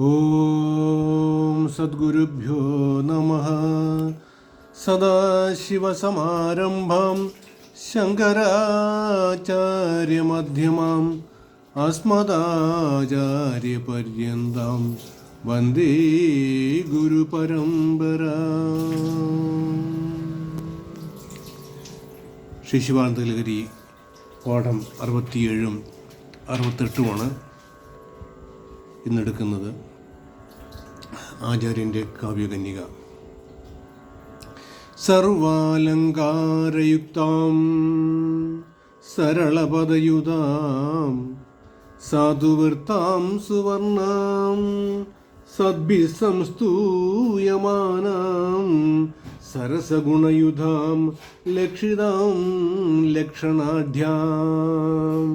ഓം സദ്ഗുരുഭ്യോ നമ. സദാശിവസമാരംഭം ശങ്കരാചാര്യമധ്യമാം അസ്മദാചാര്യപര്യന്തം വന്ദേ ഗുരുപരമ്പര. ശിശുവാന്തലഹരി പാഠം അറുപത്തിയേഴും അറുപത്തെട്ടുമാണ്. ഇന്നെടുക്കുന്നത് ആചാര്യന്റെ കാവ്യകന്യക. സർവാലങ്കാരയുക്താം സരളപദയുതാം സാധുവൃത്താം സുവർണാം സദ്ഭിസംസ്തൂയമാനാം സരസഗുണയുധാം ലക്ഷിതാം ലക്ഷണാഢ്യാം.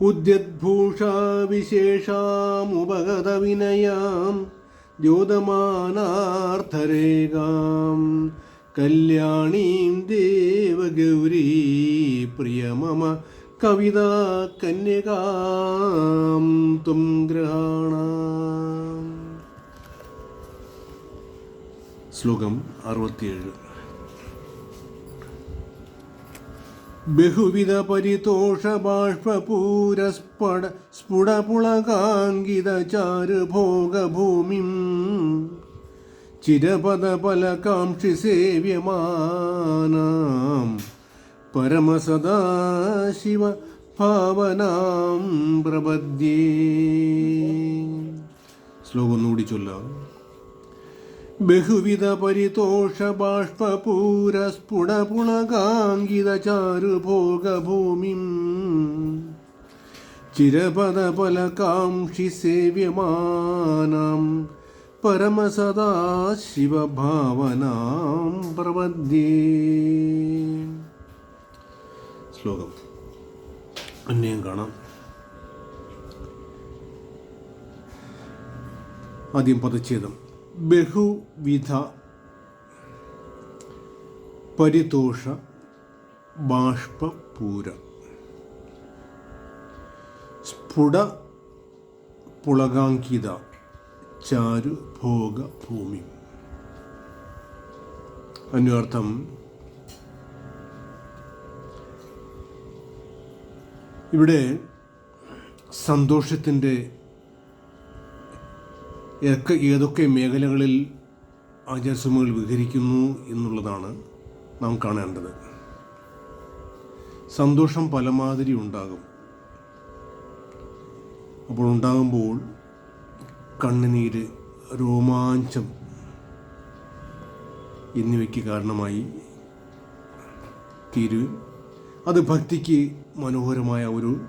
ഉദ്യദ്ഭൂഷാവിശേഷാമുപഗതവിനയാം ദ്യോതമാനാർത്ഥരേഖാം കല്യാണീം ദേവഗൗരീ പ്രിയ മമ കവിത കന്യകാം തും ഗ്രഹാണ. ശ്ലോകം അറുപത്തിയേഴ്. ബഹുവിധ പരിതോഷ ബാഷ്പൂരസ്ഫട സ്ഫുടപുളകാങ്കിത ചാരുഭോഗഭൂമിം ചിരപദപലകാംക്ഷി സേവ്യമാനാം. പരമസദാശിവ ഭാവനാം പ്രപദ്യേ. ശ്ലോകം ഒന്നുകൂടി ചൊല്ലാം. ബഹുവിധ പരിതോഷ ബാഷ്പൂര സ്ഫുടപുളകാങ്കിത ചാരുഭോഗഭൂമിം ചിരപദപലകാംക്ഷി സേവ്യമാനാം പരമസദാശിവഭാവനാം പ്രപദ്യേ. ശ്ലോകം. അന്യം കാണാം. ആദ്യം പദച്ഛേദം. ബഹുവിധ പരിതോഷ ബാഷ്പൂര സ്ഫുട പുളകാങ്കിത ചാരു ഭോഗ ഭൂമി. അന്വർത്ഥം ഇവിടെ സന്തോഷത്തിന്റെ ഏതൊക്കെ ഏതൊക്കെ മേഖലകളിൽ ആചാരസമൂഹങ്ങൾ വിഹരിക്കുന്നു എന്നുള്ളതാണ് നാം കാണേണ്ടത്. സന്തോഷം പലമാതിരി ഉണ്ടാകും. അപ്പോൾ ഉണ്ടാകുമ്പോൾ കണ്ണുനീര് രോമാഞ്ചം എന്നിവയ്ക്ക് കാരണമായി തീരുകയും അത് ഭക്തിക്ക് മനോഹരമായ ഒരു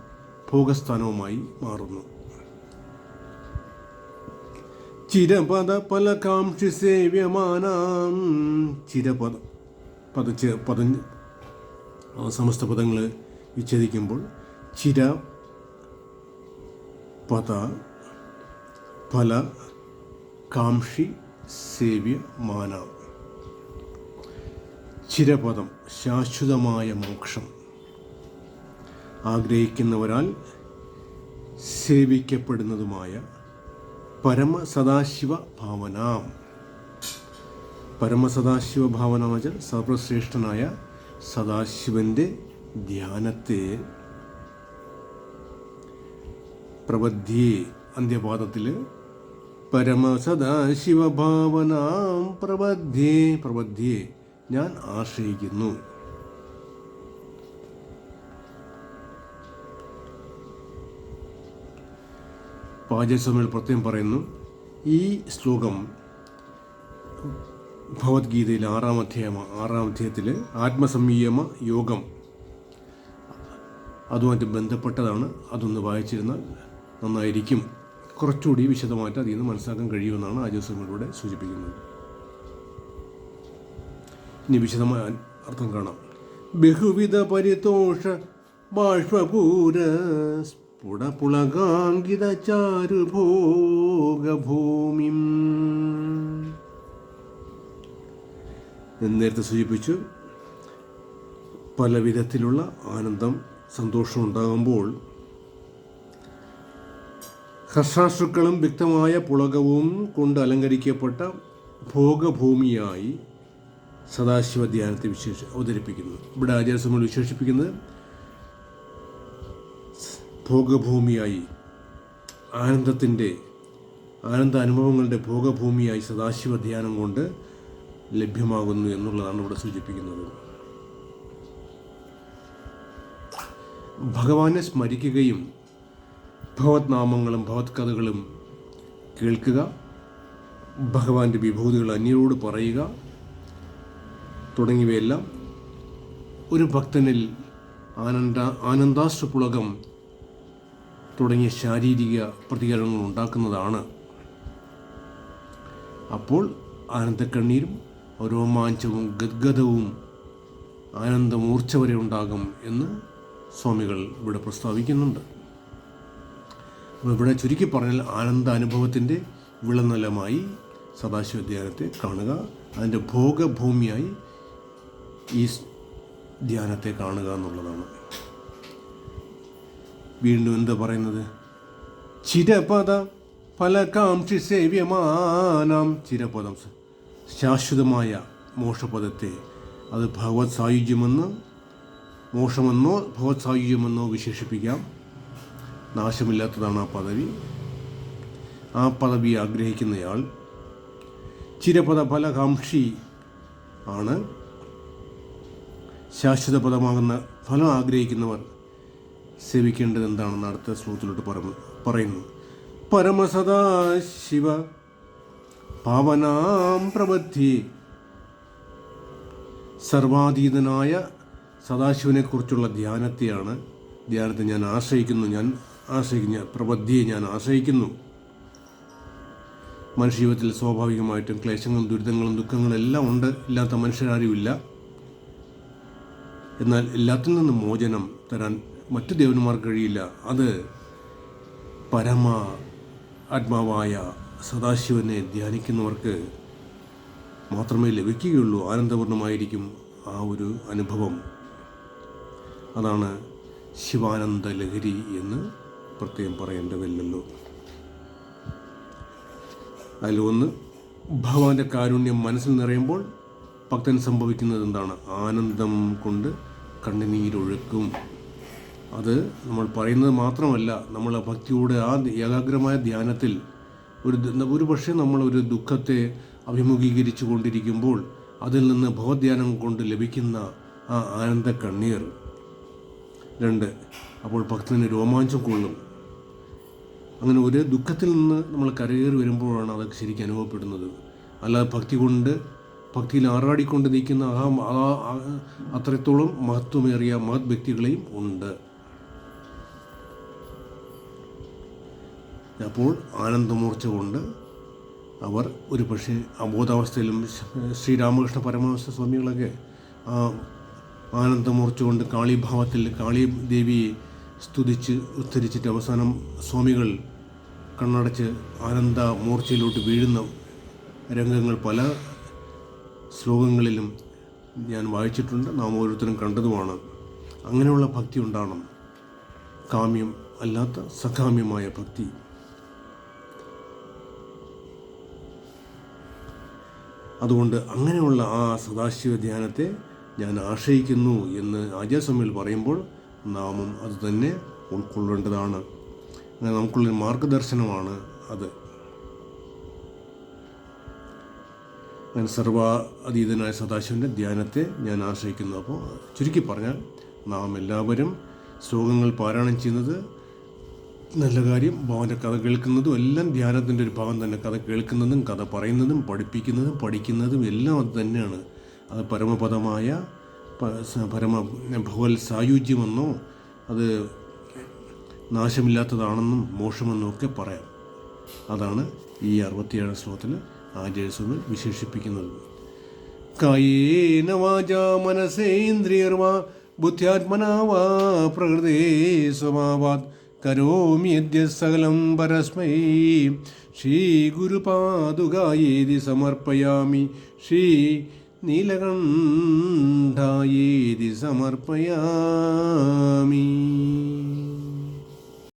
ഭോഗസ്ഥാനവുമായി മാറുന്നു. ചിരപദ പലകാംക്ഷി സേവ്യമാനാം ചിരപദ പദ പദ സമസ്ത പദങ്ങൾ വിച്ഛേദിക്കുമ്പോൾ ചിര പദ പല കാംക്ഷി സേവ്യമാന ചിരപദം ശാശ്വതമായ മോക്ഷം. ആഗ്രഹിക്കുന്നവരാൽ സേവിക്കപ്പെടുന്നതുമായ പരമ സദാശിവ ഭാവന. പരമ സദാശിവ ഭാവന എന്ന് വെച്ചാൽ സർവശ്രേഷ്ഠനായ സദാശിവന്റെ ധ്യാനത്തെ പ്രബദ്ധിയെ അന്ത്യപാദത്തിൽ പരമ സദാശിവ ഭാവനാം പ്രബദ്ധിയെ പ്രബദ്ധിയെ ഞാൻ ആശ്രയിക്കുന്നു. പാചകസ്വാമികൾ പ്രത്യേകം പറയുന്നു. ഈ ശ്ലോകം ഭഗവത്ഗീതയിൽ ആറാം അധ്യായം ആറാം അധ്യായത്തിൽ ആത്മസംയമ യോഗം. അതുമായിട്ട് ബന്ധപ്പെട്ടതാണ്. അതൊന്ന് വായിച്ചിരുന്നാൽ നന്നായിരിക്കും. കുറച്ചുകൂടി വിശദമായിട്ട് അതിൽ നിന്ന് മനസ്സിലാക്കാൻ കഴിയുമെന്നാണ് ആചാര്യസ്വാമികളിലൂടെ സൂചിപ്പിക്കുന്നത്. ഇനി വിശദമായ അർത്ഥം കാണാം. ബഹുവിധ പരിതോഷ ബാഷ്പൂര സ്ഫുടപുളകാങ്കിത ചാരുഭോഗഭൂമിം നേരത്തെ സൂചിപ്പിച്ചു പല വിധത്തിലുള്ള ആനന്ദം സന്തോഷം ഉണ്ടാകുമ്പോൾ ഹർഷാശ്രുക്കളും വ്യക്തമായ പുളകവും കൊണ്ട് അലങ്കരിക്കപ്പെട്ട ഭോഗഭൂമിയായി സദാശിവ ധ്യാനത്തെ വിശേഷ അവതരിപ്പിക്കുന്നത് ഇവിടെ ആചാരസമ്മൾ വിശേഷിപ്പിക്കുന്നത് ഭോഗഭൂമിയായി. ആനന്ദത്തിന്റെ ആനന്ദ അനുഭവങ്ങളുടെ ഭോഗഭൂമിയായി സദാശിവ ധ്യാനം കൊണ്ട് ലഭ്യമാകുന്നു എന്നുള്ളതാണ് ഇവിടെ സൂചിപ്പിക്കുന്നത്. ഭഗവാനെ സ്മരിക്കുകയും ഭഗവത് നാമങ്ങളും ഭഗവത് കഥകളും കേൾക്കുക ഭഗവാന്റെ വിഭൂതികൾ അന്യരോട് പറയുക തുടങ്ങിയവയെല്ലാം ഒരു ഭക്തനിൽ ആനന്ദ ആനന്ദാശ്രുപുളകം തുടങ്ങിയ ശാരീരിക പ്രതികരണങ്ങൾ ഉണ്ടാക്കുന്നതാണ്. അപ്പോൾ ആനന്ദക്കണ്ണീരും രോമാഞ്ചവും ഗദ്ഗതവും ആനന്ദമൂർച്ച വരെ ഉണ്ടാകും എന്ന് സ്വാമികൾ ഇവിടെ പ്രസ്താവിക്കുന്നുണ്ട്. അപ്പോൾ ഇവിടെ ചുരുക്കി പറഞ്ഞാൽ ആനന്ദ അനുഭവത്തിന്റെ വിളനിലമായി സദാശിവ കാണുക അതിന്റെ ഭോഗഭൂമിയായി ഈ ധ്യാനത്തെ കാണുക എന്നുള്ളതാണ്. വീണ്ടും എന്താ പറയുന്നത്? ചിരപദ ഫലകാംക്ഷി സേവ്യമാനാം. ചിരപദം ശാശ്വതമായ മോക്ഷപദത്തെ അത് ഭഗവത് സായുജ്യമെന്ന് മോശമെന്നോ ഭഗവത് സായുജ്യമെന്നോ വിശേഷിപ്പിക്കാം. നാശമില്ലാത്തതാണ് ആ പദവി. ആ പദവി ആഗ്രഹിക്കുന്നയാൾ ചിരപദ ഫലകാംക്ഷി ആണ്. ശാശ്വത പദമാകുന്ന ഫലം ആഗ്രഹിക്കുന്നവർ സേവിക്കേണ്ടത് എന്താണെന്ന് അടുത്ത ശ്ലോകത്തിലോട്ട് പറയുന്നു. പരമസദാ ശിവ പാവനാം പ്രബദ്ധി സർവാതീതനായ സദാശിവനെക്കുറിച്ചുള്ള ധ്യാനത്തെയാണ് ധ്യാനത്തെ ഞാൻ ആശ്രയിക്കുന്നു. ഞാൻ ആശ്രയിക്കുന്ന പ്രബദ്ധിയെ ഞാൻ ആശ്രയിക്കുന്നു. മനുഷ്യജീവിതത്തിൽ സ്വാഭാവികമായിട്ടും ക്ലേശങ്ങളും ദുരിതങ്ങളും ദുഃഖങ്ങളും എല്ലാം ഉണ്ട്. ഇല്ലാത്ത മനുഷ്യരാരുമില്ല എന്നാൽ എല്ലാത്തിൽ നിന്നും മോചനം തരാൻ മറ്റു ദേവന്മാർക്ക് കഴിയില്ല. അത് പരമ ആത്മാവായ സദാശിവനെ ധ്യാനിക്കുന്നവർക്ക് മാത്രമേ ലഭിക്കുകയുള്ളൂ. ആനന്ദപൂർണമായിരിക്കും ആ ഒരു അനുഭവം. അതാണ് ശിവാനന്ദ ലഹരി എന്ന് പ്രത്യേകം പറയേണ്ടതില്ലല്ലോ. അതിലൊന്ന് ഭഗവാന്റെ കാരുണ്യം മനസ്സിൽ നിറയുമ്പോൾ ഭക്തൻ സംഭവിക്കുന്നത് എന്താണ്? ആനന്ദം കൊണ്ട് കണ്ണുനീരൊഴുക്കും. അത് നമ്മൾ പറയുന്നത് മാത്രമല്ല നമ്മൾ ഭക്തിയുടെ ആ ഏകാഗ്രമായ ധ്യാനത്തിൽ ഒരു ഒരു പക്ഷേ നമ്മൾ ഒരു ദുഃഖത്തെ അഭിമുഖീകരിച്ചു കൊണ്ടിരിക്കുമ്പോൾ അതിൽ നിന്ന് ഭവധ്യാനം കൊണ്ട് ലഭിക്കുന്ന ആ ആനന്ദ കണ്ണീർ. രണ്ട് അപ്പോൾ ഭക്തന് രോമാഞ്ചം കൊള്ളും. അങ്ങനെ ഒരു ദുഃഖത്തിൽ നിന്ന് നമ്മൾ കരകയറി വരുമ്പോഴാണ് അതൊക്കെ ശരിക്കും അനുഭവപ്പെടുന്നത്. അല്ലാതെ ഭക്തി കൊണ്ട് ഭക്തിയിൽ ആറാടിക്കൊണ്ട് നിൽക്കുന്ന ആ അത്രത്തോളം മഹത്വമേറിയ മഹത് വ്യക്തികളെയും ഉണ്ട്. അപ്പോൾ ആനന്ദമൂർച്ച കൊണ്ട് അവർ ഒരു പക്ഷേ അബോധാവസ്ഥയിലും ശ്രീരാമകൃഷ്ണ പരമഹംസ സ്വാമികളൊക്കെ ആ ആനന്ദമൂർച്ച കൊണ്ട് കാളിഭാവത്തിൽ കാളി ദേവിയെ സ്തുതിച്ച് ഉദ്ധരിച്ചിട്ട് അവസാനം സ്വാമികൾ കണ്ണടച്ച് ആനന്ദ മൂർച്ചയിലോട്ട് വീഴുന്ന രംഗങ്ങൾ പല ശ്ലോകങ്ങളിലും ഞാൻ വായിച്ചിട്ടുണ്ട്. നാം ഓരോരുത്തരും കണ്ടതുമാണ്. അങ്ങനെയുള്ള ഭക്തി ഉണ്ടാകണം കാമ്യം അല്ലാത്ത സകാമ്യമായ ഭക്തി. അതുകൊണ്ട് അങ്ങനെയുള്ള ആ സദാശിവ ധ്യാനത്തെ ഞാൻ ആശ്രയിക്കുന്നു എന്ന് ആചാരസ്വാമികൾ പറയുമ്പോൾ നാമും അതുതന്നെ ഉൾക്കൊള്ളേണ്ടതാണ്. അങ്ങനെ നമുക്കുള്ള മാർഗദർശനമാണ് അത്. അങ്ങനെ സർവ അതീതനായ സദാശിവന്റെ ധ്യാനത്തെ ഞാൻ ആശ്രയിക്കുന്നു. അപ്പോൾ ചുരുക്കി പറഞ്ഞാൽ നാം എല്ലാവരും ശ്ലോകങ്ങൾ പാരായണം ചെയ്യുന്നത് നല്ല കാര്യം ഭവന്റെ കഥ കേൾക്കുന്നതും എല്ലാം ധ്യാനത്തിന്റെ ഒരു ഭാഗം തന്നെ. കഥ കേൾക്കുന്നതും കഥ പറയുന്നതും പഠിപ്പിക്കുന്നതും പഠിക്കുന്നതും എല്ലാം അത് തന്നെയാണ്. അത് പരമപദമായ പരമ ഭഗവത് സായുജ്യമെന്നോ അത് നാശമില്ലാത്തതാണെന്നും മോശമെന്നും ഒക്കെ പറയാം. അതാണ് ഈ അറുപത്തിയേഴാം ശ്ലോകത്തിൽ ആചാര്യസ്വാമി വിശേഷിപ്പിക്കുന്നത്. കായേന മനസേന്ദ്രിയർവാ ബുദ്ധ്യാത്മനാവാ പ്രകൃതി സ്വഭാവാത്. കരോമി യദ്യ സകലം പരസ്മൈ. ശ്രീഗുരുപാതുകായേതി സമർപ്പയാമി. ശ്രീ നീലകണ്ഠായേതി സമർപ്പയാമി.